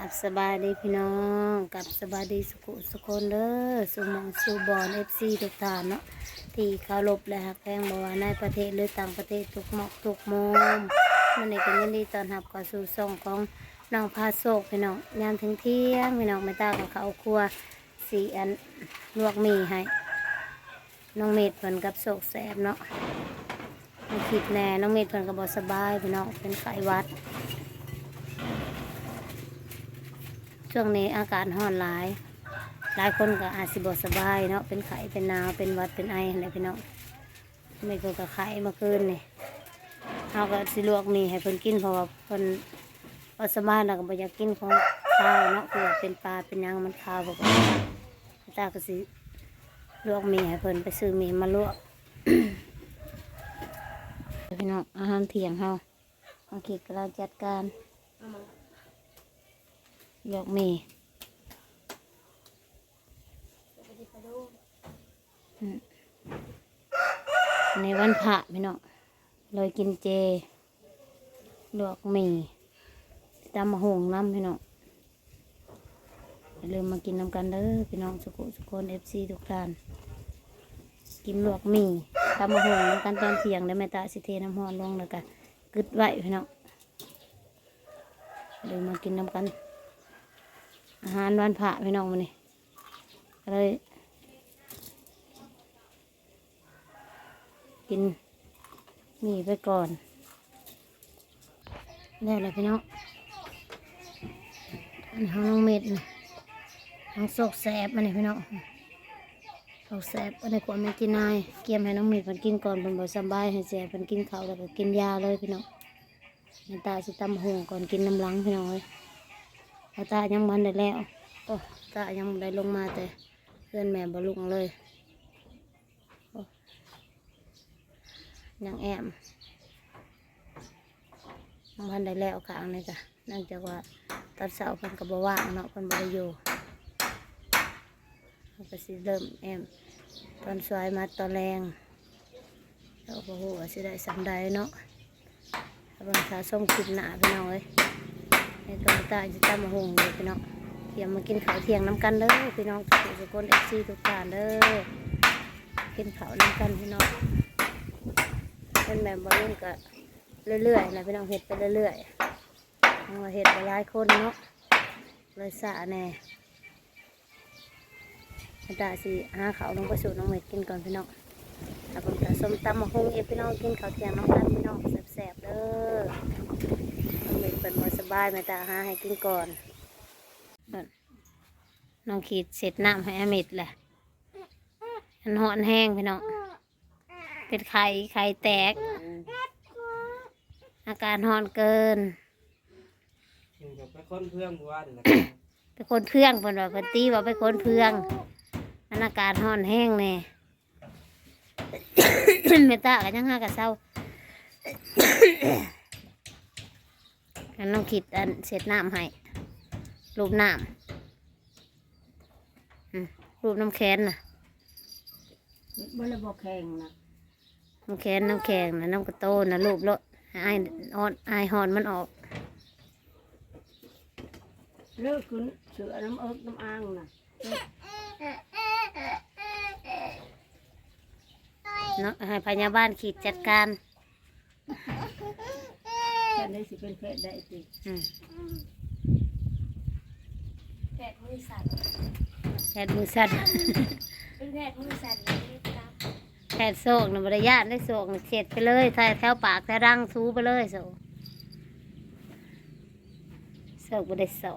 ราบสบายดีพี่น้องกับสบายดีสุขุสุคนเด้อสุหมองสุบอนเอฟซีทุกท่านเนาะที่เคารพและหักแพงบ่ว่าในประเทศหรือต่างประเทศทุกหมอกทุกมุมมันนี้ก็ยินดีตอนรับเข้าสู่ช่งของน้องพาโศกพี่น้องยามถึงเที่ยงพี่น้องไม่ตากับเขาครัวสีอันลวกหมีให้น้องเมดเพิ่นกับโศกแสบเนาะน้องคิดแน่น้องเมดเพิ่นก็บ่สบายพี่น้องเป็นไข้วัด ช่วงนี้อากาศร้อนหลาย หลายคนก็อาจสิบสบายเนาะ เป็นไข้ เป็นหนาว เป็นวัด เป็นไออะไรพี่น้องไม่ก็กับไข้มื่อคืนนี่เราก็สิลวกมีให้เพิ่นกินเพราะว่าเพิ่นบ่สบายแล้วก็บ่อยากกินของข้าวเนาะคือเป็นปลา เป็นยังมันข้าวบ่ก็ตาก็สิลวกมีให้เพิ่นไปซื้อมีมาลวกพี่น้องอาหารเที่ยงเฮาบางทีก็เราจัดการ ยกมีในวันพระพี่น้องเลยกินเจลวกหมีตำมะฮงน้ำพี่น้องอย่าลืมมากินน้ำกันเด้อพี่น้องสุกุสุคนเอฟซีทุกท่าน กินลวกมีตำมะฮงน้ำกันตอนเที่ยงได้แม่ตาสิเทน้ำหอนลงแล้วก็กึดไว้พี่น้องอย่าลืมมากินน้ำกัน อาหารวันพระพี่น้องมันนี่เลยกินนี่ไปก่อนได้แล้วพี่น้องอันห้องน้องเม็ดนะห้องโศกแสบมันนี่พี่น้องโศกแสบอันนี้ควรไม่กินนายเกี่ยมให้น้องเม็ดมันกินก่อนเป็นบ่สบายให้แสบมันกินเขาแล้วก็กินยาเลยพี่น้องในตาสิตำหงก่อนกินน้ำหลังพี่น้องเลย พอตายังมันได้แล้วโอ้ตายังบ่ได้ลงมาแต่เพื่อนแม่บลุงเลยโอ้ยังแอมยังมันได้แล้วข้างนี่จ้ะนื่องจากว่าตอนเสาเพิ่นก็บ่ว่างเนาะเพิ่นบ่ได้อยู่เขาก็สิเริ่มแอมตอนสวยมาตอนแรงแล้วก็โหว่าสิได้สำใดเนาะถ้างสาส้มคลิปหนาพี่น้องเอ้ย ในตัวตาจะตามาหงเลยพี่น้องเที่ยงมากินข้าวเที่ยงน้ำกันเด้อพี่น้องทุกคนทุกคนเอฟซีทุกท่านเด้อกินข้าวน้ำกันพี่น้องเป็นแบบบอลลูนก็เรื่อยๆนะพี่น้องเห็ดไปเรื่อยๆเอาเห็ดไปหลายคนเนาะเลยสะแน่ตาสิหาข้าวลงไปสู่น้องเม็ดกินก่อนพี่น้องแล้วผมจะส้มตำมาหงเอพี่น้องกินข้าวเที่ยงน้ำกันพี่น้องแซ่บๆเด้อ น้องเม็ดเป็นมาส บายแม่ตาหาให้กินก่อนนั่นน้องขีดเสร็จน้ำให้อาเม็ดแหละอันหอนแห้งพี่น้องเป็นไข่ไข่แตก อาการหอนเกินกินกับไปค้นเพื่อนว่านี่นะไปคนเพื่องเพิ่นว่าเพิ่นตีว่าไปคนเพื่องอันอาการหอนแห้งแน่ เมตตากันยังห้ากะเศร้า อันน้องขีดอันเสร็จน้ำให้ รูปน้ำอืมรูปน้ำแข็งน่ะบ่เลยบอกแข่งนะน้ำแข็งน้ำแข็งนะน้ำกระโตนนะรูปรถไอ้ออนไอ้หอนมันออกเลิกขึ้นเสือน้ำเอิกน้ำอ่างนะเนาะให้พยาบาลขีดจัดการ แค่ได้สิเป็นเพศได้สิอืมแผดมือสั่นแพทย์มือสั่น เป็นแผดมือสั่นเลยครับแพทย์โศกนะบริญาตได้โศกน่ะเช็ดไปเลยแถวแถวปากแถวรังทูไปเลยโศกโศกบริสอ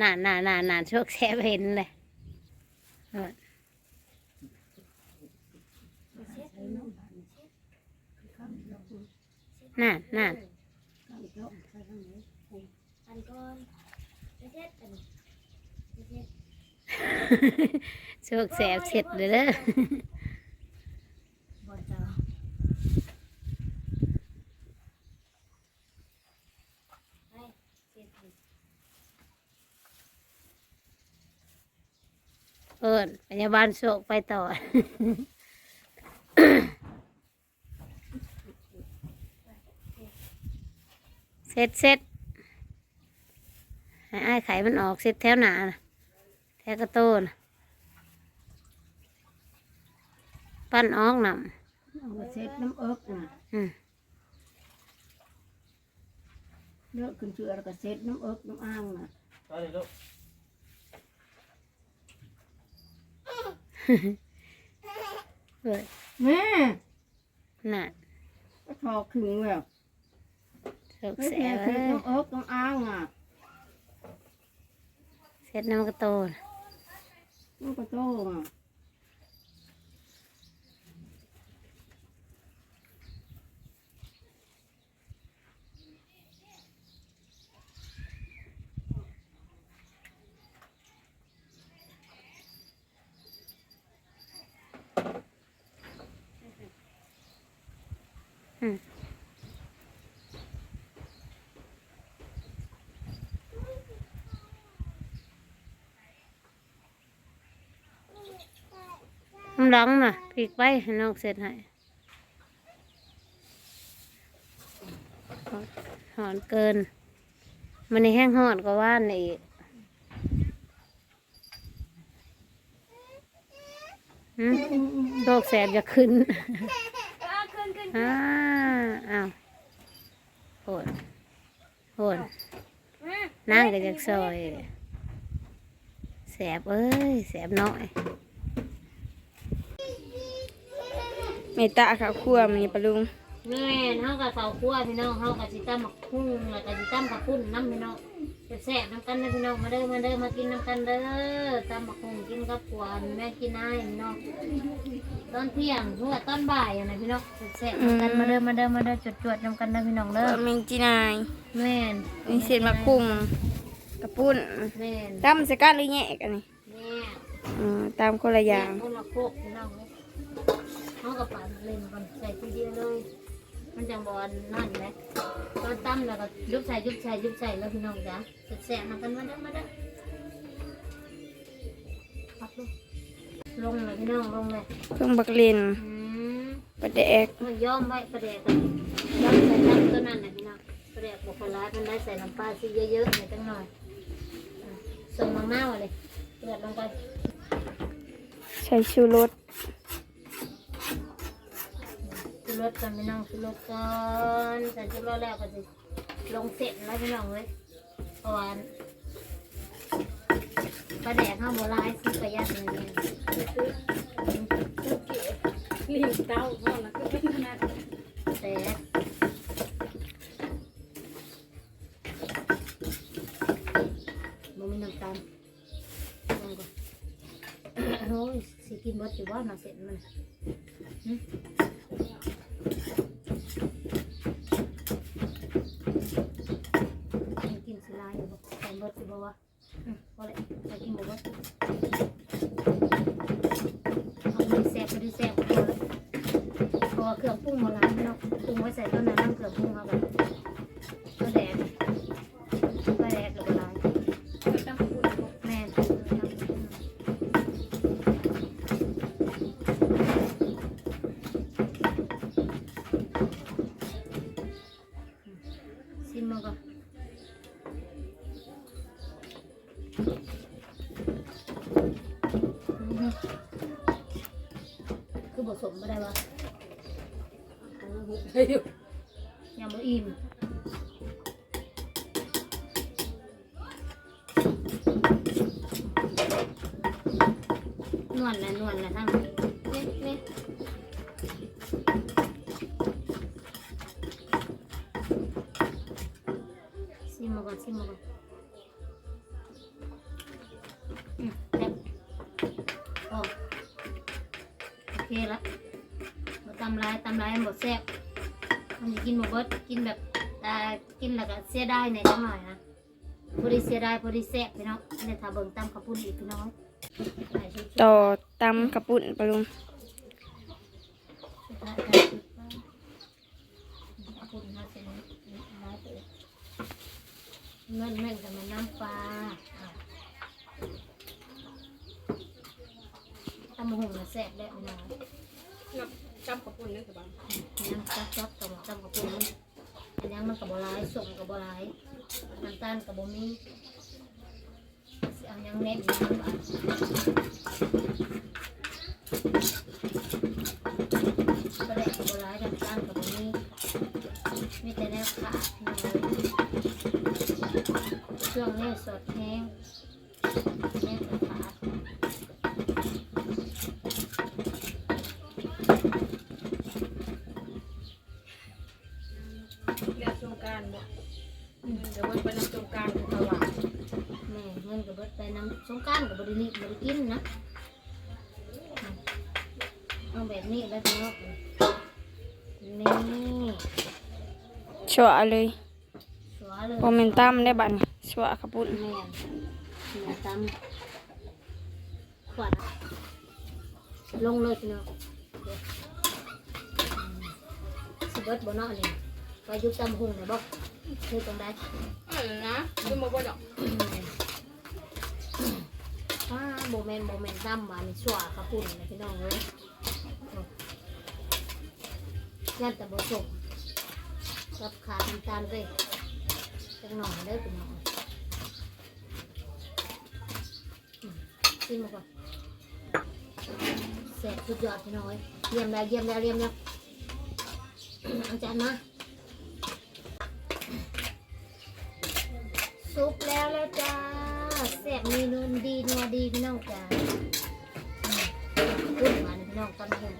น่านน่านน่านน่านโชคแสบเห็นเลยเออ น่าน่านอันก่อนประเทศอันประเทศโชคแสบเสร็จเลยเด้อบอลเจ้าเอิญพยาบาลโศกไปต่อ เสร็จเสร็จให้อ้ายไข่มันออกเสร็จแถวหนานะแถวกระโตนปั้นออกนเอาไปเซ็ตน้ำเอิกน่ะำอืมเลือกขึ้นเชือแล้วก็เซ็ตน้ำเอิกน้ำอ่างน่ะไปเลยลูกเว้ยแม่น่ะก็ทอขึงแบบเสร็จเฮ้ยแสแม่บเซ็เอ้ตยน้ำเอิกน้ำอ่างอะเสร็จน้ำกระโตนมันก็โตอะน้ำ ร้องน่ะพลิกไปให้น้องเสร็จให้หอนเกิน มันในแห้งหอดก็ว่านอีกหืมโรคแสบจะขึ้นอ่าขึ้นขึ้นอ้าอ้าวโหดโหดมานั่งก็จะซอย แสบเอ้ย แสบน้อย เมตตาค่ะครัวมันนี่ปะลุงแม่นเฮากับเขาคั่วพี่น้องเฮากับสิตั้มหมักคุ้งแล้วก็สิตั้มกับปุ้นน้ำพี่น้องแซ่บๆน้ำกันนะพี่น้องมาเด้อมาเด้อมากินน้ำกันเด้อตั้มหมักคุ้งกินกับขวานแม่กินอ้ายพี่น้องตอนเที่ยงหัวตอนบ่ายอะนะพี่น้องแซ่บๆน้ำกันมาเด้อมาเด้อมาเด้อจวดๆน้ำกันนะพี่น้องเด้อเมงจีนายแม่นมีเศษมะคุงกระปุ้นแม่นตำสกัดหรือแยกอันนี้แม่อืมตามคนละอย่างคนละโคกพี่น้อง ใส่ทีเดียวเลย มันจังบอลนั่นแหละตอนตั้มแล้วก็ยุบใส่ยุบใส่ยุบใส่แล้วพี่น้องจ้ะแซ่บๆมากันมาเด้อมาเด้อพักลูกลงเลยพี่น้องลงเลยเครื่องบักเลนอืมปลาแดกมันย่อมไว้ประเดกกันย่อมใส่น้ำตัวนั้นนะพี่น้องประเดกบุคลามันได้ใส่น้ำปลาซีเยอะๆหน่อยจังหน่อยอะส่งมะนาวเลยเดือดลงไปใช้ชูรส ชูรสกันพี่น้องชูรสก่อนใส่ชูรสแล้วก็จะลงเสร็จแล้วพี่น้องเลยเพราะว่าปลาแดกข้าวโบราณซื้อประหยัดเลยเนี่ยลิ้นเต้าพ่อแล้วก็เป็นขนาดแต่บ่มีน้ำตาลลงก่อนโอ้ยสิกินเบดอยู่ว่ามาเสร็จมันหึยังกินสิลายอยู่บ่ใส่เบดสิบ่วะอืมพอเลยใส่กินบ่เบดเอาไปแซ่บไปดิแซ่บพอเลยเพราะว่าเครื่องปรุงมาล้างเนาะปรุงไว้ใส่ ต้นน้ำเครื่องปรุงเอากันก็แดดก็แดดแล้วก็ลายแม่นชิมมาก่อนอื้อหือคือผสมไม่ได้วะยั งไม่อิ่มนวลนะนวลนะทั้งนี้เนี่ยเนี่ยชิมมาก่อนชิมมาก่อนอืมแซ่บโอ้โอเคละมาตำลายตำลายหมดแซ่บ มันจะกินหมดเบิดกินแบบอ่ากินแล้วก็เสียดายในอยจังหน่อยนะพอดีเสียดายพอดีแซ่บพี่น้องเดี๋ยวถ้าเบิ่งตำข้าวปุ้นอีกพี่น้องไปชุบๆต่อตำกระปุ้นปะลุงเงินแม่งกับมันน้ำปลาตำมะฮุ่งน่ะแซ่บแล้วนะ จำกระปุ้นนึกถึงบ้างน้ำจับจับตำตำกระปุกมันอันยังมันกับบลายส่งกับบลายน้ำตาลกับบมีสิเอายังเน็ตอยู่บ้านก็ได้กับบลายน้ำตาลกับบมีมีแต่แนวขาดน้อยช่วงนี้สดแห้งแห้งกับขาด เรียกสงกรารบ่อืมเดี๋ยวมันไปนำสงกรารคือตลาด แม่เงิ นกับเบิดไปน้ำสงกรารกับบริลิบริกินนะเอาแบบนี้แล้วพี่น้องนี่ชัวเลยสวยเลยโมเมนตัมได้บัดนชัวขับปุ่นแม่แม่ตำขวัญลงเลยพี่น้องเดี๋ยวอืมสิเบิดบนนอกนี่ไปอยุบตำหุงเนี่ยบอกคือตรงใดอันนั้นนะดูมาบ่ดอกว้า โบแมนโบแมนตั้มมาในี่ชัวกระปุ่นนะพี่น้องเลยยันแต่โบสุกกับขาน้ำตาลเลยจังหน่อยเด้อพี่น้องอืมกินมาก่อนเสร็จสุดยอดพี่น้องเอ้ยเยี่ยมแล้วเยี่ยมแล้วเยี่ยมแล้วอาจารย์มาซุปแล้วแล้วจ้า แซ่บมีนูนดีนัวดีพี่น้องจ้าปุ้นมานี่พี่น้องตอนนี้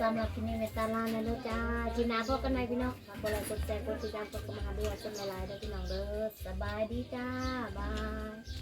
สำหรับที่นี่ในตลาดนะลูกจ้าจีนาพบกันไหมพี่น้องฝากกดไลค์กดแชร์กดติดตามกดกระดิ่งด้วยสำหรับไลน์ด้วยพี่น้องเด้อสบายดีจ้าบาย